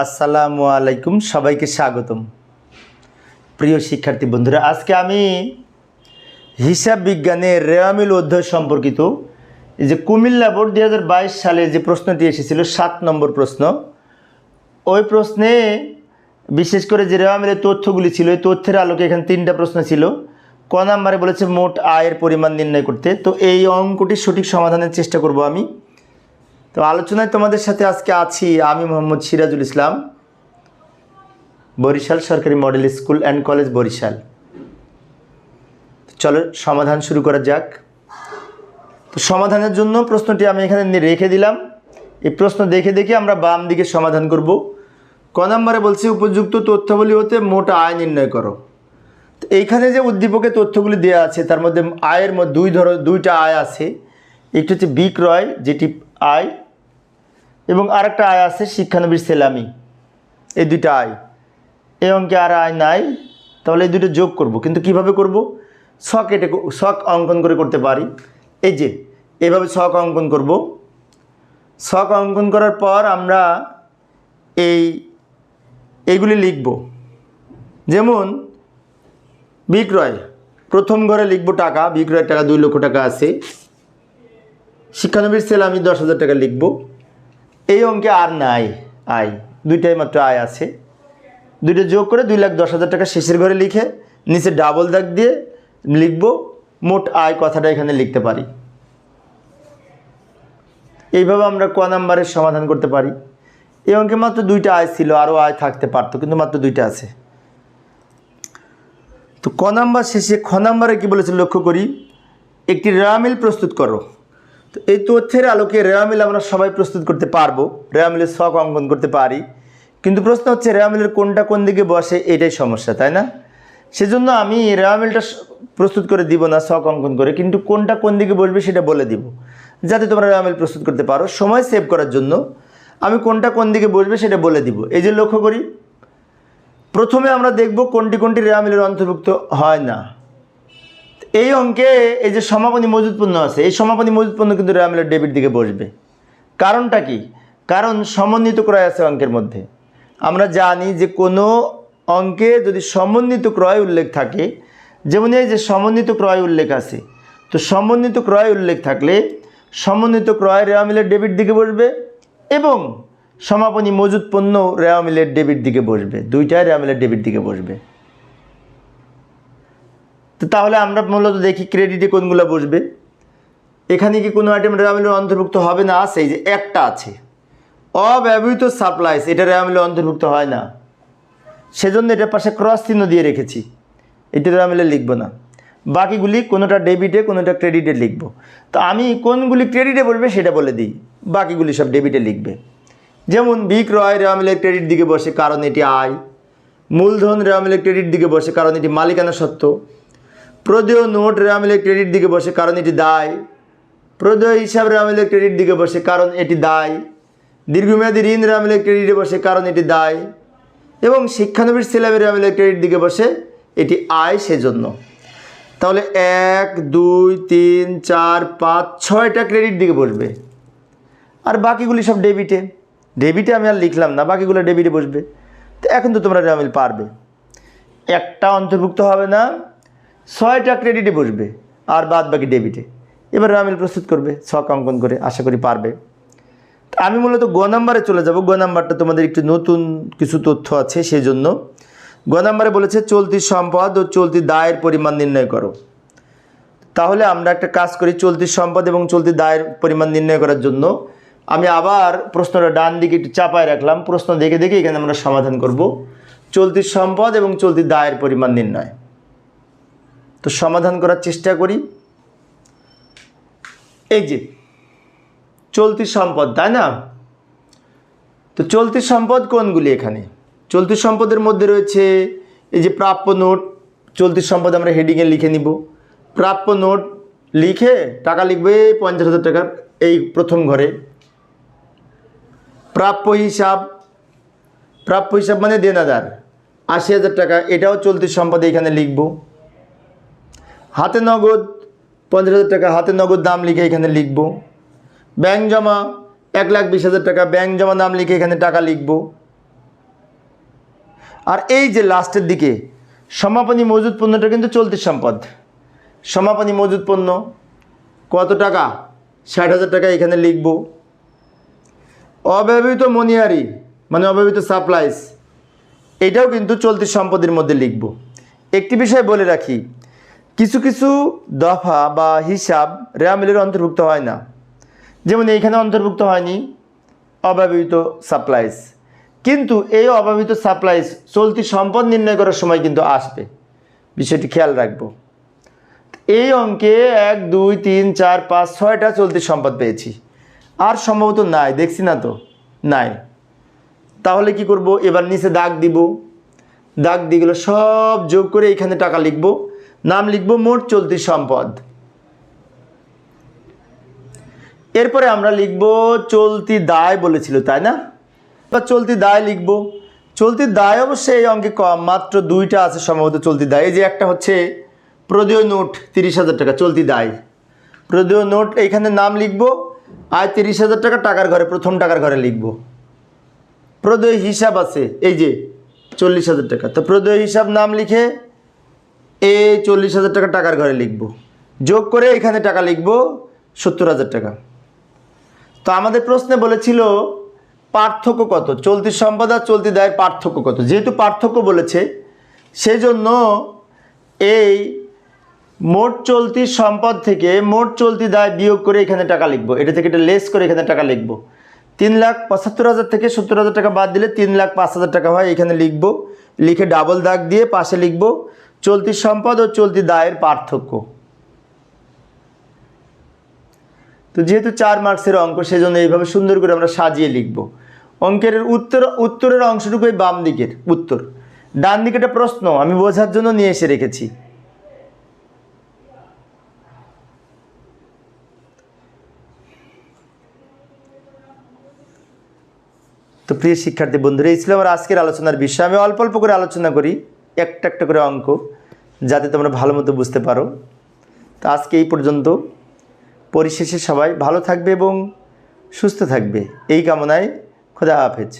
আসসালামু আলাইকুম, সবাইকে স্বাগতম। প্রিয় শিক্ষার্থী বন্ধুরা, আজকে আমি হিসাব বিজ্ঞানের রেওয়ামিল অধ্যায় সম্পর্কিত যে কুমিল্লা বোর্ড দুই হাজার বাইশ সালে যে প্রশ্নটি এসেছিল, সাত নম্বর প্রশ্ন, ওই প্রশ্নে বিশেষ করে যে রেওয়ামিলের তথ্যগুলি ছিল, এই তথ্যের আলোকে এখানে তিনটা প্রশ্ন ছিল। ক নাম্বারে বলেছে, মোট আয়ের পরিমাণ নির্ণয় করতে। তো এই অঙ্কটির সঠিক সমাধানের চেষ্টা করব আমি। তো আলোচনায় তোমাদের সাথে আজকে আছি আমি মোহাম্মদ সিরাজুল ইসলাম, বরিশাল সরকারি model school and college Barishal. চলো সমাধান শুরু করা যাক। তো সমাধানের জন্য প্রশ্নটি আমি এখানে রেখে দিলাম। এই প্রশ্ন দেখে দেখে আমরা বাম দিকে সমাধান করব। ক নম্বরে বলছি, উপযুক্ত তথ্যাবলী হতে মোট আয় নির্ণয় করো। তো এইখানে যে উদ্দীপকে তথ্যগুলি দেওয়া আছে, তার মধ্যে আয়ের মধ্যে দুই ধর দুইটা আয় আছে। একটি হচ্ছে বিক্রয়, যেটি আয় এবং আরেকটা আয় আছে শিক্ষানবীর সেলামি। এই দুইটা আয়। এই অঙ্কে আর আয় নাই, তাহলে এই দুটো যোগ করব। কিন্তু কীভাবে করব? শখ এটে শখ অঙ্কন করে করতে পারি। এই যে, এভাবে শখ অঙ্কন করব। শখ অঙ্কন করার পর আমরা এই, এইগুলি লিখব। যেমন, বিক্রয়। প্রথম ঘরে লিখব টাকা। বিক্রয়ের টাকা দুই লক্ষ টাকা আছে। শিক্ষানবীর সেল আমি দশ হাজার টাকা লিখব। এই অঙ্কে আর নাই, আয়। দুইটাই মাত্র আয় আছে। দুইটা যোগ করে দুই লাখ দশ হাজার টাকা শেষের ঘরে লিখে নিচে ডাবল দাগ দিয়ে লিখব। মোট আয় কথাটা এখানে লিখতে পারি। এইভাবে আমরা ক নাম্বারের সমাধান করতে পারি। এই অঙ্কে মাত্র দুইটা আয় ছিল, আরও আয় থাকতে পারতো, কিন্তু মাত্র দুইটা আছে। তো ক নাম্বার শেষে খ নাম্বারে কী বলেছে লক্ষ্য করি? একটি রামিল প্রস্তুত করো। তো এই তথ্যের আলোকে রেয়ামিল আমরা সবাই প্রস্তুত করতে পারব। রেয়ামিলের শখ অঙ্কন করতে পারি। কিন্তু প্রশ্ন হচ্ছে রেয়ামিলের কোনটা কোন দিকে বসে এটাই সমস্যা, তাই না? সেজন্য আমি রেয়ামিলটা প্রস্তুত করে দিব না, শখ অঙ্কন করে। কিন্তু কোনটা কোন দিকে বসবে সেটা বলে দিব, যাতে তোমরা রেয়ামিল প্রস্তুত করতে পারো। সময় সেভ করার জন্য আমি কোনটা কোন দিকে বসবে সেটা বলে দিব। এই যে লক্ষ্য করি, প্রথমে আমরা দেখব কোনটি কোনটি রেয়ামিলের অন্তর্ভুক্ত হয় না। এই অঙ্কে এই যে সমাপনী মজুদ পণ্য আছে, এই সমাপনী মজুদ পণ্য কিন্তু রেয়ামিলের ডেবিট দিকে বসবে। কারণটা কি? কারণ সমন্বিত ক্রয় আছে অঙ্কের মধ্যে। আমরা জানি যে কোনো অঙ্কে যদি সমন্বিত ক্রয় উল্লেখ থাকে, যেমন এই যে সমন্বিত ক্রয় উল্লেখ আছে, তো সমন্বিত ক্রয় উল্লেখ থাকলে সমন্বিত ক্রয় রেয়ামিলের ডেবিট দিকে বসবে এবং সমাপনী মজুদ পণ্য রেয়ামিলের ডেবিট দিকে বসবে। দুইটাই রেয়ামিলের ডেবিট দিকে বসবে। তাহলে আমরা মূলত দেখি ক্রেডিটে কোনগুলো বসবে। এখানে কি কোনো আইটেম রেয়ামিলের অন্তর্ভুক্ত হবে না? আছে যে একটা আছে। অব্যবহৃত সাপ্লাইস এটা রেয়ামিলের অন্তর্ভুক্ত হয় না। সেজন্য এটার পাশে ক্রস চিহ্ন দিয়ে রেখেছি। এটা রেয়ামিলে লিখব না। বাকিগুলি কোনোটা ডেবিটে কোনোটা ক্রেডিটে লিখব। তো আমি কোনগুলি ক্রেডিটে বলবে সেটা বলে দিই। বাকিগুলি সব ডেবিটে লিখবে। যেমন বিক্রয় রেয়ামিলের ক্রেডিট দিকে বসে, কারণ এটি আয়। মূলধন রেয়ামিলের ক্রেডিট দিকে বসে, কারণ এটি মালিকানা সত্ত্ব প্রদেয় নোট রেয়ামিলের ক্রেডিট দিকে বসে, কারণ এটি দায়। প্রদেয় হিসাব রেয়ামিলের ক্রেডিট দিকে বসে, কারণ এটি দায়। দীর্ঘমেয়াদী ঋণ রেয়ামিলের ক্রেডিটে বসে, কারণ এটি দায়। এবং শিক্ষানবীর সিলাবের রেয়ামিলের ক্রেডিট দিকে বসে, এটি আয় সেজন্য। তাহলে এক, দুই, তিন, চার, পাঁচ, ছয়টা ক্রেডিট দিকে বসবে। আর বাকিগুলি সব ডেবিটে ডেবিটে আমি আর লিখলাম না, বাকিগুলো ডেবিটে বসবে। তো এখন তো তোমরা রেয়ামিল পারবে। একটা অন্তর্ভুক্ত হবে না ছয়টা ক্রেডিটে বসবে, আর বাদ বাকি ডেবিটে এবার রামিল প্রস্তুত করবে, ছক অঙ্কন করে, আশা করি পারবে। আমি মূলত গ নাম্বারে চলে যাব। গ নাম্বারটা তোমাদের একটু নতুন কিছু তথ্য আছে সেই জন্য গ নাম্বারে বলেছে, চলতি সম্পদ ও চলতি দায়ের পরিমাণ নির্ণয় করো। তাহলে আমরা একটা কাজ করি, চলতি সম্পদ এবং চলতি দায়ের পরিমাণ নির্ণয় করার জন্য। আমি আবার প্রশ্নটা ডান দিকে একটু চাপায় রাখলাম। প্রশ্ন দেখে দেখে এখানে আমরা সমাধান করব। চলতি সম্পদ এবং চলতি দায়ের পরিমাণ নির্ণয়। তো সমাধান করার চেষ্টা করি। এই যে, চলতি সম্পদ, তাই না? তো চলতি সম্পদ কোনগুলি এখানে? চলতি সম্পদের মধ্যে রয়েছে এই যে প্রাপ্য নোট, চলতি সম্পদ আমরা হেডিংয়ে লিখে নিব। প্রাপ্য নোট লিখে টাকা লিখবে পঞ্চাশ হাজার টাকার এই প্রথম ঘরে। প্রাপ্য হিসাব প্রাপ্য হিসাব মানে দেনাদার। আশি হাজার টাকা, এটাও চলতি সম্পদে এখানে লিখব। হাতে নগদ, পঞ্চাশ হাজার টাকা হাতে নগদ দাম লিখে এখানে লিখব। ব্যাংক জমা, এক লাখ বিশ হাজার টাকা ব্যাংক জমা নাম লিখে এখানে টাকা লিখব। আর এই যে লাস্টের দিকে, সমাপনী মজুদ পণ্যটা কিন্তু চলতি সম্পদ। সমাপনী মজুদ পণ্য, কত টাকা? ষাট হাজার টাকা এখানে লিখব। অব্যবহৃত মনিহারি মানে অব্যবহৃত সাপ্লাইস, এটাও কিন্তু চলতি সম্পদের মধ্যে লিখব। একটি বিষয় বলে রাখি কিছু কিছু দফা বা হিসাব রেয়ামিলের অন্তর্ভুক্ত হয় না। যেমন এইখানে অন্তর্ভুক্ত হয়নি অব্যবহৃত সাপ্লাইস। কিন্তু এই অব্যবহৃত সাপ্লাইস চলতি সম্পদ নির্ণয় করার সময় কিন্তু আসবে। বিষয়টি খেয়াল রাখব। এই অঙ্কে এক, দুই, তিন, চার, পাঁচ, ছয়টা চলতি সম্পদ পেয়েছি। আর সম্ভবত নাই, দেখছি না তো, নাই। তাহলে কি করব? এবার নিচে দাগ দিব। দাগ দিগুলো সব যোগ করে এখানে টাকা লিখব। নাম লিখব মোট চলতি সম্পদ। এরপরে আমরা লিখব চলতি দায় বলেছিল, তাই না? বা চলতি দায় লিখব। চলতি দায় অবশ্যই এই অঙ্কে কম, মাত্র দুইটা আছে সম্ভবত চলতি দায়। এই যে একটা হচ্ছে প্রদেয় নোট তিরিশ হাজার টাকা, চলতি দায়। প্রদেয় নোট, এইখানে নাম লিখব আর তিরিশ হাজার টাকা, টাকার ঘরে, প্রথম টাকার ঘরে লিখব। প্রদেয় হিসাব আছে, এই যে চল্লিশ হাজার টাকা। তো প্রদেয় হিসাব নাম লিখে এই চল্লিশ হাজার টাকা টাকার ঘরে লিখব। যোগ করে এখানে টাকা লিখব সত্তর হাজার টাকা। তো আমাদের প্রশ্নে বলেছিল, পার্থক্য কত? চলতি সম্পদ আর চলতি দায়ের পার্থক্য কত? যেহেতু পার্থক্য বলেছে সেই জন্য এই মোট চলতি সম্পদ থেকে মোট চলতি দায় বিয়োগ করে এখানে টাকা লিখব। এটা থেকে এটা লেস করে এখানে টাকা লিখব। তিন লাখ পঁচাত্তর হাজার থেকে সত্তর হাজার টাকা বাদ দিলে তিন লাখ পাঁচ হাজার টাকা হয়, এখানে লিখব। লিখে ডাবল দাগ দিয়ে পাশে লিখব। চলতি সম্পদ ও চলতি দায়ের পার্থক্য। তো যেহেতু চার মার্কসের অঙ্ক, সেজন্য এইভাবে সুন্দর করে আমরা সাজিয়ে লিখব। অঙ্কের উত্তর, উত্তরের অংশটুকু বাম দিকের উত্তর। ডান দিকে একটা প্রশ্ন, আমি বোঝার জন্য নিয়ে এসে রেখেছি। তো প্রিয় শিক্ষার্থী বন্ধুরা, এই ছিল আমার আজকের আলোচনার বিষয়। আমি অল্প অল্প করে আলোচনা করি। একটা একটা করে অঙ্ক যাতে তোমরা ভালো মতো বুঝতে পারো। তো আজকে এই পর্যন্ত। পরিশেষে সবাই ভালো থাকবে এবং সুস্থ থাকবে। এই কামনায় খোদা হাফেজ।